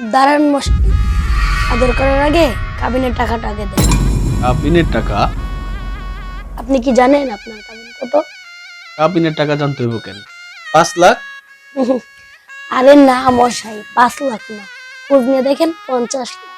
দাঁড়ান মশাই আদর করার আগে কাবিনের টাকাটা আগে দেন। কাবিনের টাকা? আপনি কি জানেন আপনার কাবিন কত? কাবিনের টাকা জানতে হইব কেন? পাঁচ লাখ? আরে না মশাই পাঁচ লাখ না। খোঁজ নিয়ে দেখেন পঞ্চাশ লাখ।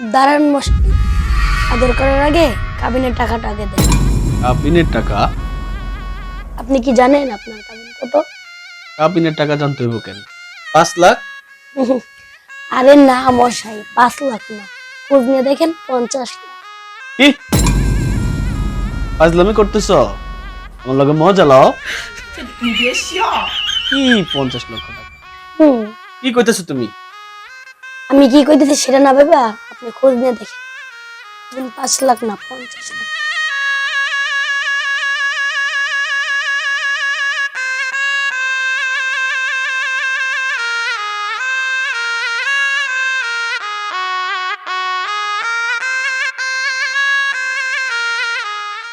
দাঁড়ান মশাই আদর করার আগে কাবিনের টাকাটা আগে দেন। কাবিনের টাকা? আপনি কি জানেন আপনার কাবিন কত? কাবিনের টাকা জানতে হইব কেন? পাঁচ লাখ? আরে না মশাই পাঁচ লাখ না। খোঁজ নিয়ে দেখেন পঞ্চাশ লাখ। কি? ফাজলামি করতেছ? আমার লগে মজা লাও। কি পঞ্চাশ লক্ষ টাকা? হুম। কি কইতেছো তুমি? আমি কি কইতেছি সেটা না ভেবা? আপনি খোঁজ নিয়ে দেখেন এখন পাঁচ লাখ না পঞ্চাশ লাখ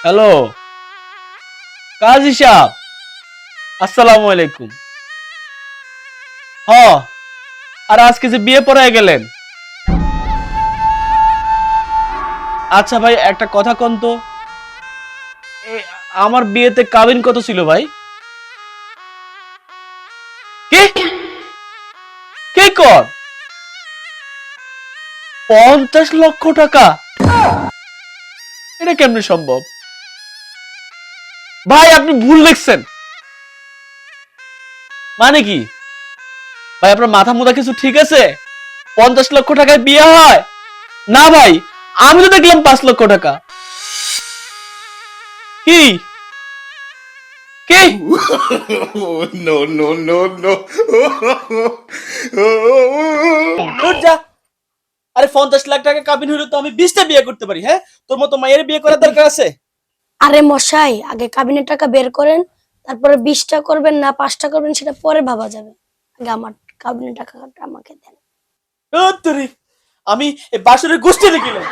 হ্যালো কাজী সাহেব আসসালামু আলাইকুম হ আর আজকে যে বিয়ে পড়ায় গেলেন আচ্ছা ভাই, একটা কথা কন তো। আমার বিয়েতে কাবিন কত ছিল ভাই? কি? কর? পঞ্চাশ লক্ষ টাকা? এটা কেমনে সম্ভব? ভাই, আপনি ভুল দেখছেন মানে কি? ভাই, আপনার মাথা মুথা কিছু ঠিক আছে? পঞ্চাশ লক্ষ টাকায় বিয়ে হয়? না ভাই আমি তো দেখলাম পাঁচ লক্ষ টাকা। কি. যা। আরে পঞ্চাশ লাখ টাকা কাবিন হইলে তো আমি বিশটা বিয়ে করতে পারি হ্যাঁ? তোর মতো মায়ের বিয়ে করার দরকার আছে? আরে মশাই আগে কাবিনের টাকা বের করেন তারপরে বিশটা করবেন না পাঁচটা করবেন সেটা পরে ভাবা যাবে। আগে আমার কাবিনের টাকাটা আমাকে দেন। আমি এই বাসুরের গোষ্ঠী লিখিলাম